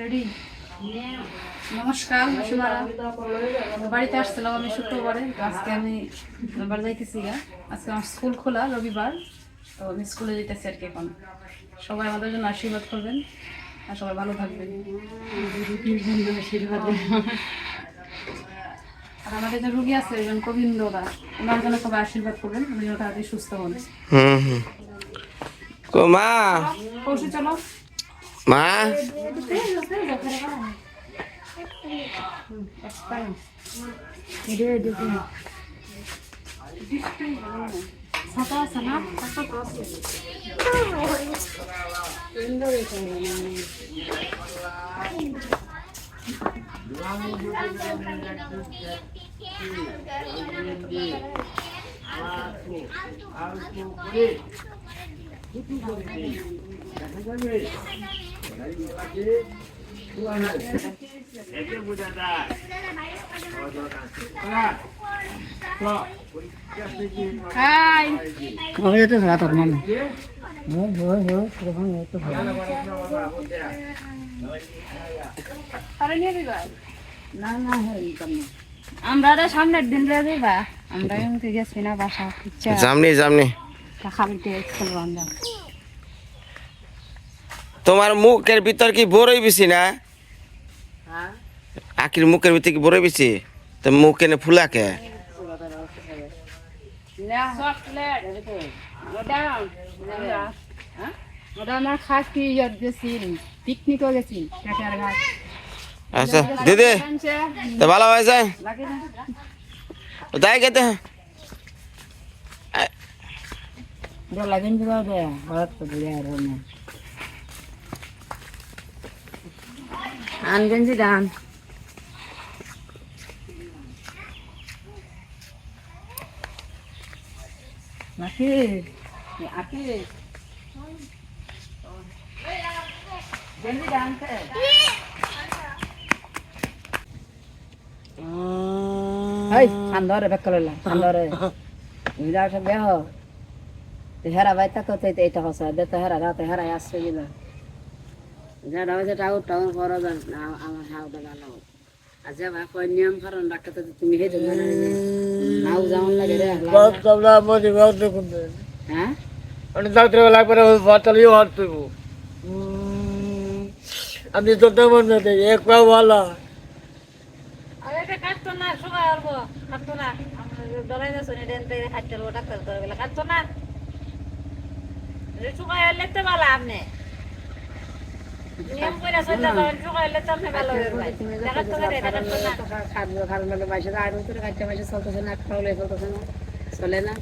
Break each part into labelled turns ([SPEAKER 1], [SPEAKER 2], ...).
[SPEAKER 1] Ready নমস্কার মাসিমারা বাড়িতে আসছিলাম আমি শুক্রবারে তো আজকে আমি এবার যাইতেছি গা। আজকে আমার স্কুল খোলা রবিবার। তো আমি স্কুলে যেতেছি আর কি এখন। সবাই আমাদের জন্য আশীর্বাদ করবেন আর সবাই ভালো থাকবেন। আর আমাদের যে রুগী আছে একজন গোবিন্দ দা ওনার জন্য সবাই আশীর্বাদ করবেন উনি তাড়াতাড়ি সুস্থ হন।
[SPEAKER 2] হুম হুম। কো মা
[SPEAKER 1] পৌঁছে চলো
[SPEAKER 2] মা
[SPEAKER 1] ছাতা আছে না ছাতা তো আছে হাই
[SPEAKER 3] আমি এটা রাতার মানে হ্যাঁ হ্যাঁ সেরকম একটু
[SPEAKER 1] দিবা
[SPEAKER 3] না না
[SPEAKER 1] আমরা সামনের দিন রে দিবা আমরা গেছি না বাসা
[SPEAKER 2] জামনি জামনি
[SPEAKER 1] আমরা
[SPEAKER 2] তোমার মুখের ভিতর কি বড়ই বেশি না?
[SPEAKER 3] হ্যাঁ?
[SPEAKER 2] আখির মুখের ভিতর কি বড়ই বেশি? তো মুখ কেনে
[SPEAKER 1] কাকার ঘাট
[SPEAKER 2] আচ্ছা দিদি তো ভালো হয়েছে। তাই খেতে।
[SPEAKER 3] ডলা কিন্তু দে ঘৰত তো দিয়ে আর না আন গেঞ্জি দান নাকি আকি গেঞ্জি দান তে হাই সান্দরে তো হেরা বাইতা কত এটা হসা দে তো হেরা রাতে হেরা আসছে গিলা যারা হয়েছে টাউ টাউ করো যান আমার হাও দা ভালো আচ্ছা ভাই কই নিয়ম কারণ ডাক্তার তো তুমি হেঁটে জানা নাও যেমন লাগে রে
[SPEAKER 4] তোমরা বহুত দেখুন
[SPEAKER 3] হ্যাঁ?
[SPEAKER 4] ডাক্তার লাগবে না বাতালিও হাঁটতে আমি তো তেমন না দেখি এক পাও ভালো
[SPEAKER 1] আরে এটা কাটতো না আসব কাটতো না। ডরাই যাচ্ছে না থেকে ডাক্তার ধরে গেলে কাটতো না?
[SPEAKER 3] চলে না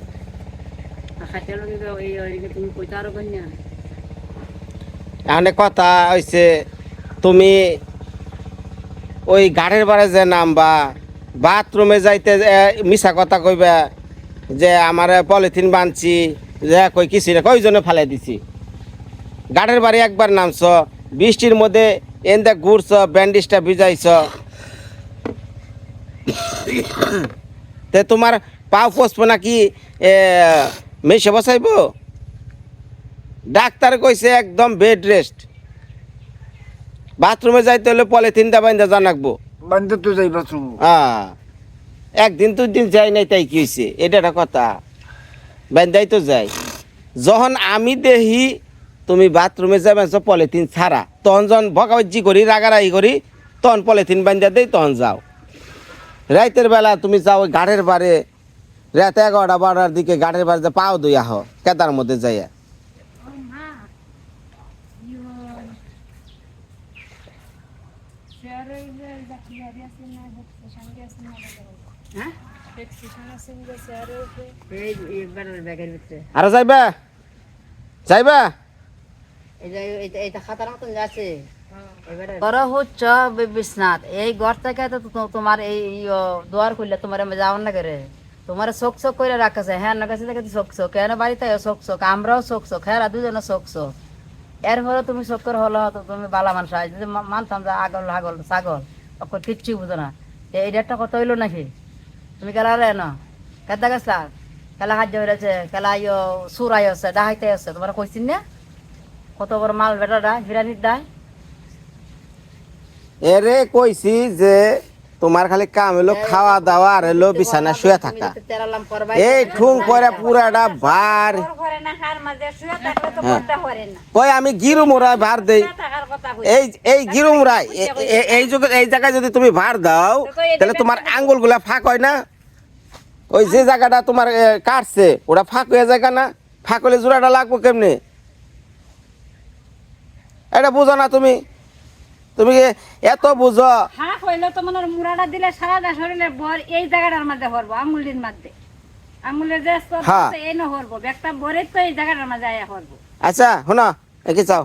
[SPEAKER 2] এখানে কথা হয়েছে তুমি ওই গাড়ির বারে যে নামবা, বাথরুমে যাইতে মিছা কথা কইবা যে আমার পলিথিন বানছি যে কই কিছু না কয়জনে ফালাই দিছি? গাড়ির বাড়ি একবার নামছ বৃষ্টির মধ্যে এনদে ঘুরছ ব্যান্ডেজটা ভিজাইছ। তে তোমার পাও পচবো নাকি মেসে বসাইব? ডাক্তার কইছে একদম বেড রেস্ট। বাথরুমে যাইতে হলে পলিথিন দা বাইন্দা জানাকবো
[SPEAKER 4] বান্ধব তো যাই বাথরুম।
[SPEAKER 2] হ্যাঁ একদিন দুই দিন যাই নাই তাই কি হয়েছে এটা একটা কথা। বাইন্দাই তো যাই। যখন আমি দেখি তুমি বাথরুমে যাবে পলিথিন ছাড়া তখন যখন ভগাবাজি করি রাগারাগি করি তখন পলিথিন বান্ধা দেই তখন যাও। রাইতের বেলা তুমি যাও গাড়ের বারে রাত এগারোটা বারোটার দিকে গাড়ির বারে যে পাও দুই আহ কেদার মধ্যে যাইয়া।
[SPEAKER 3] হ্যাঁ? ভিতরে।
[SPEAKER 2] যাইবা? যাইবা?
[SPEAKER 3] এই ঘর থেকে তোমার এই দোয়ার খুললে তোমার যাওয়ার না করে তোমার শোক শোক করে রাখাছে হ্যাঁ না কাছে দেখে শোক শোক। কেন বাড়িতে শোক শোক? আমরাও শোক শোক। হ্যাঁ দুজনে শোক শোক। এরপরে তুমি শোক করে হলো তো তুমি বালা মানুষ। আজ যদি মানতাম যে আগল হাগল ছাগল অকল কিচ্ছু বুঝো না। এই ডেটটা কত হইল নাকি? তুমি কেলা রে না কেদা গেছলা? কেলা হাজ হয়েছে কেলা ইয়ো সুর আই আছে ডাহাইতে আছে। তোমার কইছিন না? কত বড় মাল বেটা দেয় বিরিয়ানি দেয়?
[SPEAKER 2] এরে কইছি যে তোমার খালি কাম হলো খাওয়া দাওয়া আর হলো বিছানা শুয়ে থাকা। এই ঠুং করে পুরাটা ভার।
[SPEAKER 5] ঘরে না হার মাঝে শুয়ে থাকলে তো
[SPEAKER 2] হ্যাঁ। কই আমি গিরু মোড়ায় ভার দেই।
[SPEAKER 5] থাকার কথা কই
[SPEAKER 2] এই এই গিরু মোড়ায় এই যুগে এই জায়গায় যদি তুমি ভার দাও তাহলে তোমার আঙ্গুলগুলা ফাঁক হয় না? ওই যে জায়গাটা তোমার কাটছে ওটা ফাঁক হয়ে যায় না ফাঁক হলে জোড়াটা লাগবো কেমনে? এটা বুঝো না তুমি। তুমি এত বুঝো?
[SPEAKER 5] হাঁক হইলে তো মনে মুড়াটা দিলে সারাটা শরীরে ভর এই জায়গাটার মধ্যে ভরবো আঙুলির মধ্যে। আঙুলের যে স্তর
[SPEAKER 2] হ্যাঁ।
[SPEAKER 5] আছে, এই না ভরবো ব্যাগটা ভরে তো এই জায়গাটার মাঝে আয়া ভরবো।
[SPEAKER 2] আচ্ছা শোনো এ কি চাও।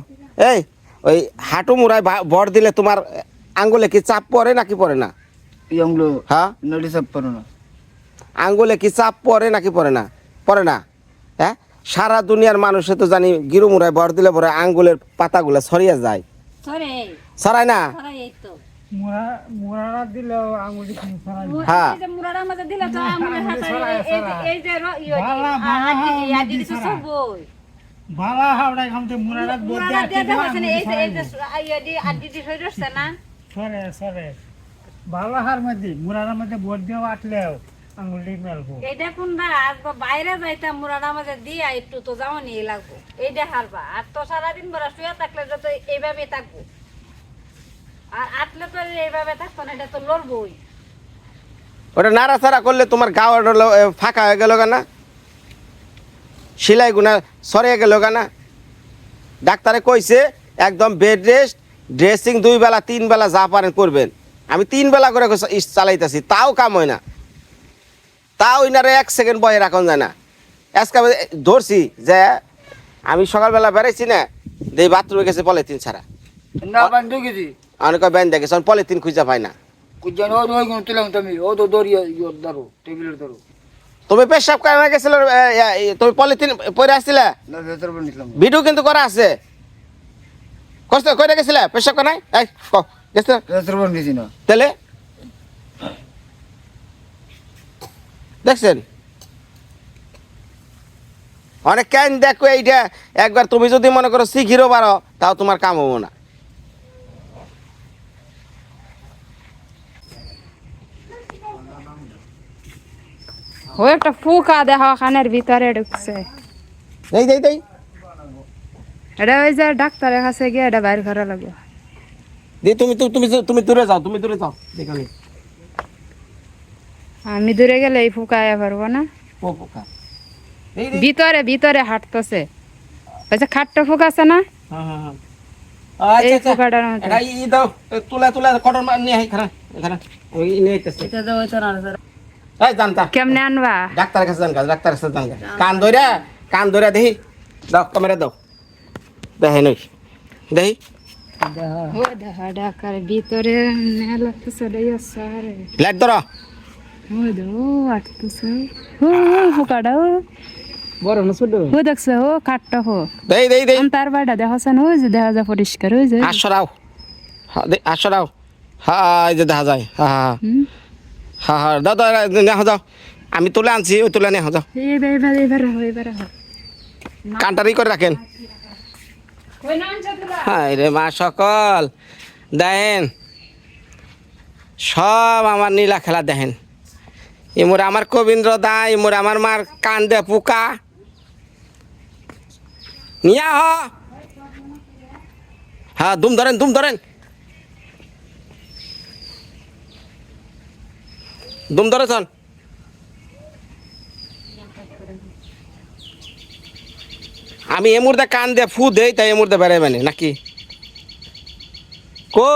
[SPEAKER 2] এই ওই হাঁটু মুড়ায় ভর দিলে তোমার আঙ্গুলে কি চাপ পড়ে নাকি পড়ে না?
[SPEAKER 4] ইয়ংলো
[SPEAKER 2] হ্যাঁ
[SPEAKER 4] নড়ি চাপ পারো না।
[SPEAKER 2] আঙ্গুলে কি চাপ পড়ে নাকি পরে না? পরে না। হ্যাঁ? সারা দুনিয়ার মানুষে তো জানি গিরু মুড়ায় ভর দিলে পরে আঙ্গুলের পাতাগুলো ছড়িয়ে যায়।
[SPEAKER 5] সরে
[SPEAKER 2] ছড়ায় না?
[SPEAKER 4] মুরারা ফরাই
[SPEAKER 2] হ্যাঁ।
[SPEAKER 5] এই যে মুড়াটার মধ্যে দিলে তো আঙুলের হাতে এই- এই যে- এই যে র- ইয়ে।
[SPEAKER 4] ভালা মুরারা
[SPEAKER 5] ইয়ে
[SPEAKER 4] ভালা হার মধ্যে মুরারার মধ্যে দিয়েও আটলেও
[SPEAKER 5] এইটা কোনটা আসব বাইরে যাইতাম মুরাটা মাঝে দিয়া একটু তো যাও নিয়ে লাগবো। এইটা হারবা আর তো সারাদিন বড় শুয়ে থাকলে তো এইভাবে থাকব। আর আটলে তো এইভাবে থাকতো না এটা তো লড়বই।
[SPEAKER 2] ওটা নাড়াচাড়া করলে তোমার গা ফাঁকা হয়ে গেল না? সেলাই গুনা সরিয়ে গেল না? ডাক্তারে কইছে একদম বেড রেস্ট ড্রেসিং দুই বেলা তিন বেলা যা পারেন করবেন। আমি তিন বেলা করে চালাইতাছি তাও কাম হয় না। তাও ইনারে এক সেকেন্ড বয়ে রাখুন যায় না। আজকে আমি ধরছি যে আমি সকালবেলা বেড়াইছি না দেই বাথরুমে গেছে পলিথিন ছাড়া।
[SPEAKER 4] না বান্ধু গেছি
[SPEAKER 2] অনেক ব্যান দেখেছে পলিথিন খুঁজে পায় না।
[SPEAKER 4] তুমি তো ইয়ে
[SPEAKER 2] তুমি পেশাব করে গেছিল তুমি পলিথিন পরে আসছিলে? ভিডিও কিন্তু করা আছে। কষ্ট করে গেছিলে পেশাব করে নাই ক গেছে
[SPEAKER 4] ভেতর করে নিছি না।
[SPEAKER 2] তাহলে? দেখছেন? অনেক কেন দেখো এইটা একবার তুমি যদি মনে করো শিখিরও পারো তাও তোমার কাম হব না।
[SPEAKER 1] ও একটা ফুকা দেখা খানের ভিতরে ঢুকছে।
[SPEAKER 2] এই দেই দেই।
[SPEAKER 1] এটা ওই যে ডাক্তারের কাছে গিয়ে এটা বাইর করা লাগবে।
[SPEAKER 2] দি তুমি তুমি তুমি দূরে যাও তুমি দূরে যাও দেখানি
[SPEAKER 1] আমি দূরে গেলে এই ফুকা আয়া পারব না।
[SPEAKER 2] ও পোকা
[SPEAKER 1] ভিতরে ভিতরে হাঁটতেছে। খাট্ট ফুক আছে না?
[SPEAKER 2] হ্যাঁ হ্যাঁ হ্যাঁ।
[SPEAKER 1] এই
[SPEAKER 2] আচ্ছা। আচ্ছা
[SPEAKER 1] পোকাটার মতো
[SPEAKER 2] এটা দাও। তুলা তুলা কটন নিয়ে আই খানা এখানে। ওই নিয়ে আইতেছে।
[SPEAKER 3] এটা তো হইতো না স্যার
[SPEAKER 2] এই জানতা
[SPEAKER 1] কেমনে আনবা?
[SPEAKER 2] ডাক্তারের কাছে কাজ কাছে জান কাজ কান ধইরা কান দেখি। দাও ক্যামেরা দাও। দেখে নই দেখি।
[SPEAKER 1] ও দেখা ডাকার ভিতরে সারে।
[SPEAKER 2] লাইট ধরো।
[SPEAKER 1] ও দো আটতেছে ও ও ফুকাটা ও
[SPEAKER 4] বড় না ছোট
[SPEAKER 1] ও দেখছে ও খাট্ট হো
[SPEAKER 2] দেই দেই দেই
[SPEAKER 1] তার দেখাছে না ওই যে দেখা যায় পরিষ্কার ওই যে
[SPEAKER 2] আসরাও দে আসরাও এই যে দেখা যায়
[SPEAKER 1] হুম।
[SPEAKER 2] হ্যাঁ হ্যাঁ দাও দাও যাও আমি তুলে আনছি ওই তুলে নেওয়া যাও
[SPEAKER 1] হো, হো।
[SPEAKER 2] কানটারি করে রাখেন হ্যাঁ রে মা সকল দেখেন সব আমার নীলা খেলা দেখেন এমরে আমার কবীন্দ্র দা এমরে আমার মার কান দে পোকা। নিয়া হ। হ্যাঁ দুম ধরেন দুম ধরেন। দুম ধরেছন? আমি এ কান দিয়ে ফু দেই, তাই এ মুহূর্তে বেড়াই মানে নাকি? কো?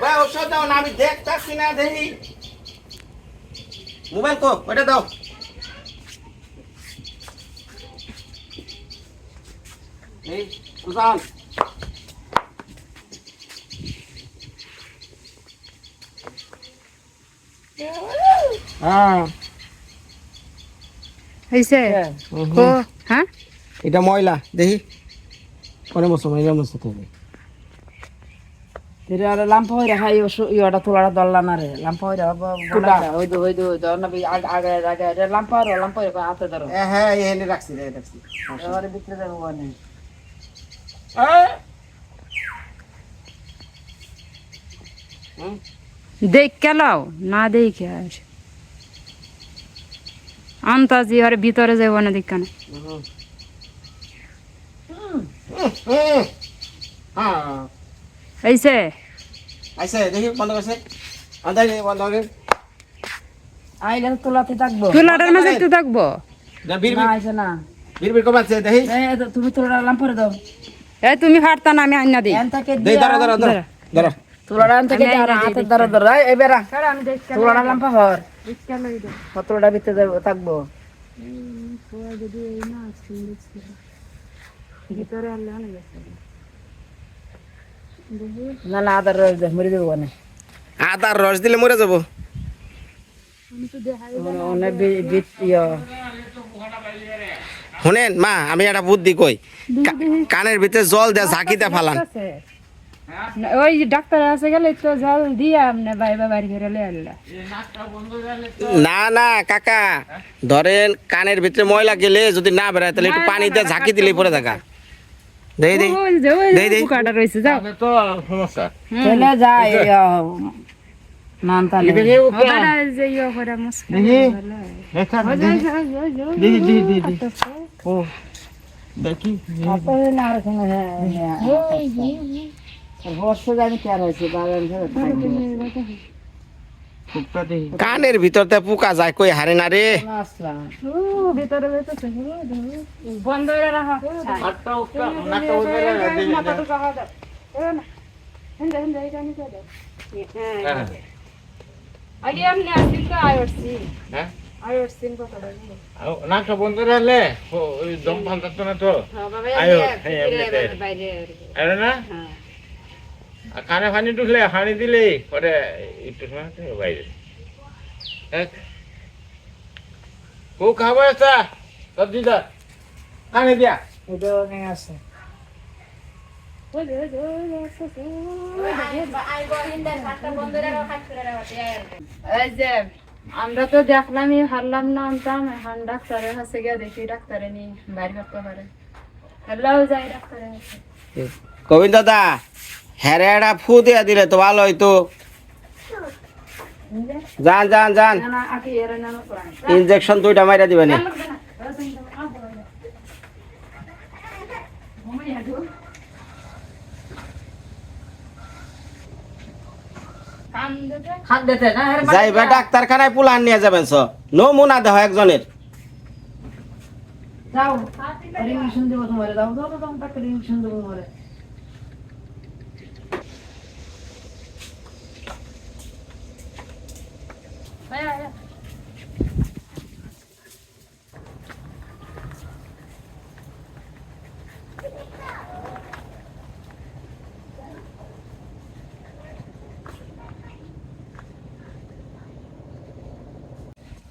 [SPEAKER 2] ভাই ওষুধ দাও না আমি দেখতাছি না দেখি। মোবাইল কো ওটা দাও। এই সুজান হ্যাঁ।
[SPEAKER 1] হয়েছে হ্যাঁ।
[SPEAKER 2] এটা ময়লা দেখি। পরে বসো ময়লা বসো তুমি।
[SPEAKER 3] এর আর লাম্পা হইরা খাই ইটা তোলাটা দল্লা না রে লাম্পা হইরা ওই দো ওই দো ধর না বি আগে আগে আগে লাম্পা আর লাম্পা হইরা হাতে ধরো।
[SPEAKER 2] হ্যাঁ এখানে রাখছি রে, রাখছি।
[SPEAKER 3] এবারে ভিতরে যাব মানে
[SPEAKER 1] দেখ কেলাও না দেখে আন্তাজি আর ভিতরে যাব না দেখ না।
[SPEAKER 2] হ্যাঁ।
[SPEAKER 1] এইছে
[SPEAKER 2] আইসে দেখি বন্ধ করছে। আন্দাজ বন্ধ করে
[SPEAKER 3] আইলে তোলাতে থাকব।
[SPEAKER 1] তুলাটার মাঝে একটু থাকব?
[SPEAKER 2] না বীর
[SPEAKER 3] না আইছে না।
[SPEAKER 2] বীর বীর কমাচ্ছে দেখি।
[SPEAKER 3] এই তুমি তোলাটা লাম্পা করে দাও।
[SPEAKER 1] এই তুমি হাঁটতা না আমি আইনা দিই।
[SPEAKER 2] দেই ধরো ধরো ধরো ধরো।
[SPEAKER 3] তোলাটা এন থেকে আর হাতে ধরো ধরো। এই এবারে তোলাটা লাম্পা হর। তোলাটা ভিতরে যাব থাকব।
[SPEAKER 1] ভিতরে অনেক আছে।
[SPEAKER 3] না না আদার রস দে মরে যাব মানে
[SPEAKER 2] আদার রস দিলে মরে যাব? শুনেন মা আমি একটা বুদ্ধি কই। কা- কানের ভিতরে জল দেয়া ঝাঁকিতে ফালান।
[SPEAKER 1] ওই ডাক্তার আছে গেলে তো জল দিয়া আমনে বাইবা বাড়ি করে লে
[SPEAKER 2] না না কাকা ধরেন কানের ভিতরে ময়লা গেলে যদি না বেড়ায় তাহলে একটু পানি দিয়ে ঝাঁকি দিলেই পরে থাকা। দেই দেই দেই, দেই।
[SPEAKER 1] যাও
[SPEAKER 4] তো সমস্যা
[SPEAKER 3] চলে ইয়া,
[SPEAKER 1] ওটা ইয়ে
[SPEAKER 4] ও দেখি
[SPEAKER 3] আপনি না বর্ষ জানি কেন হয়েছে
[SPEAKER 4] দেখি
[SPEAKER 2] কানের ভিতরতে পোকা যায় কই হারে না রে?
[SPEAKER 4] নাকটা বন্ধ রাখলে দম না তো
[SPEAKER 1] হ্যাঁ
[SPEAKER 4] আয়ো, না?
[SPEAKER 1] হ্যাঁ।
[SPEAKER 4] আর কানে ফানি ঢুকলে হানি দিলে পরে একটু বাইরে। ও খাব এটা সবজিটা কানে দিয়া।
[SPEAKER 3] আছে
[SPEAKER 1] এই যে আমরা তো দেখলামই হারলাম না আনতাম এখন ডাক্তারের কাছে গিয়ে দেখি ডাক্তারে নি বাইরে করতে পারে। হ্যালো যাই ডাক্তারের কাছে
[SPEAKER 2] গোবিন্দ দা হ্যারে একটা ফু দিয়া দিলে তো ভালো হইতো। যান যান যান। ইনজেকশন দুইটা মাইরা দিবেন ডাক্তারখানায় পুলান নিয়ে যাবেন স নমুনা দেহ একজনের।
[SPEAKER 3] যাও। ইঞ্জেকশন দেবো তোমার ইঞ্জেকশন দেবো তোমার।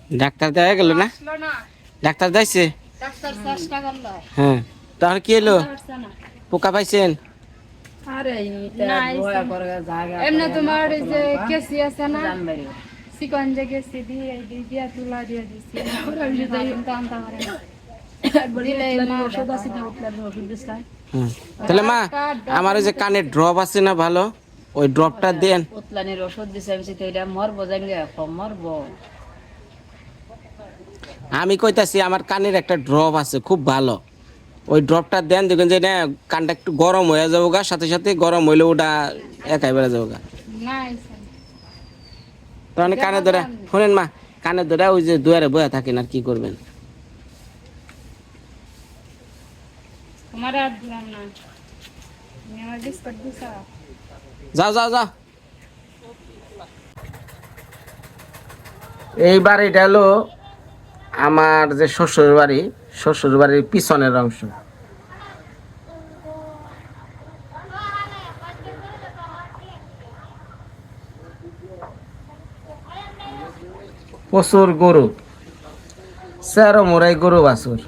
[SPEAKER 2] ডাক্তার দেওয়া গেল না? ডাক্তার যাইছে? হ্যাঁ। তাহলে কি এলো পোকা পাইছেন?
[SPEAKER 3] আরে
[SPEAKER 1] না,
[SPEAKER 3] ভয় করে জায়গা
[SPEAKER 1] এমনি তোমার যে কেসি আছে না? চিকন যে কেসি দিয়ে দিয়া তুলা দিয়ে দিছি।
[SPEAKER 2] তাহলে মা আমার ওই যে কানে ড্রপ আছে না ভালো? ওই ড্রপটা দেন।
[SPEAKER 3] উতলানির ওষুধ দিছে আমি তো এটা মরবো জানলে মরবো।
[SPEAKER 2] আমি কইতাছি আমার কানের একটা ড্রপ আছে খুব ভালো। ওই ড্রপটা দেন দেখুন যে না কানটা একটু গরম হয়ে যাব গা সাথে সাথে গরম হইলে ওটা একাই বেড়ে যাব গা তখন কানে ধরে শোনেন মা কানে ধরে ওই যে দুয়ারে বয়ে থাকেন আর কি করবেন? যাও যাও যাও। এই বাড়িটা হলো আমার যে শ্বশুর বাড়ি শ্বশুর বাড়ির পিছনের অংশ। প্রচুর গরু। স্যারো মোরাই গরু বাছুর।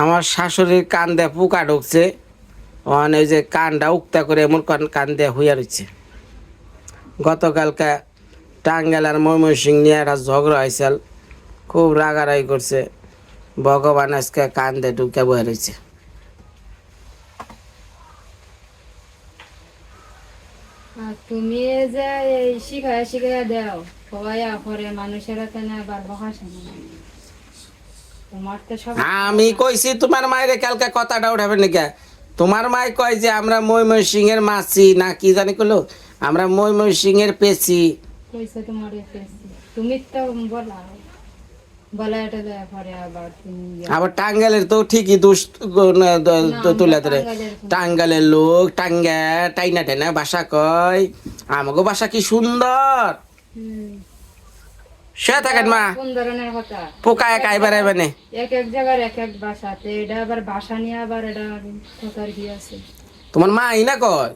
[SPEAKER 2] আমার শাশুড়ির কান দিয়ে পোকা ঢুকছে। ওখানে ওই যে কানটা উক্তা করে এমন কান- কান দিয়ে হইয়া রয়েছে গতকালকে টাঙ্গাল আর ময়মনসিং নিয়ে একটা ঝগড়া হয়েছিল খুব রাগারাগি করছে। ভগবান আজকে কান দিয়ে ঢুকে বয়ে রয়েছে
[SPEAKER 1] তুমি যে শিখায় শিখায় দাও, সবাই মানুষেরা তো না আবার বকাশে না তোমার তো সব
[SPEAKER 2] আমি কইছি তোমার মায়ের কালকে কথাটা উঠাবে নাকি? তোমার মায় কয় যে আমরা ময়মনসিং এর মাছি না কি জানি কলো আমরা ময়মনসিং এর পেছি।
[SPEAKER 1] তুমি তো বলা আবার ইয়া-
[SPEAKER 2] আবার টাঙ্গালের তো ঠিকই দুষ তুলে ধরে। টাঙ্গালের লোক টাঙ্গা টাইনা টাইনা ভাষা কয়। আমাকে বাসা কি সুন্দর? সে থাকেন মা।
[SPEAKER 1] কোন ধরনের কথা।
[SPEAKER 2] পোকা এক আইবার আইবানে
[SPEAKER 1] এক এক জায়গার এক এক ভাষা তো এটা আবার ভাষা নিয়ে আবার এটা কথার কি আছে?
[SPEAKER 2] তোমার মা আইনা কয়?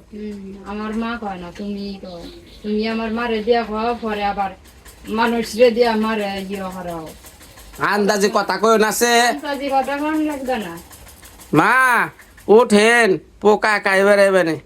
[SPEAKER 1] আমার মা কয় না তুমি কয়। তুমি আমার মারে দিয়া খাওয়া পরে আবার মানুষ রে দিয়া আমার ইয়ে করাও।
[SPEAKER 2] আন্দাজে কথা কয় না সে।
[SPEAKER 1] কাজে কথা কোন লাগবে না।
[SPEAKER 2] মা উঠেন পোকা এক আইবার আইবানে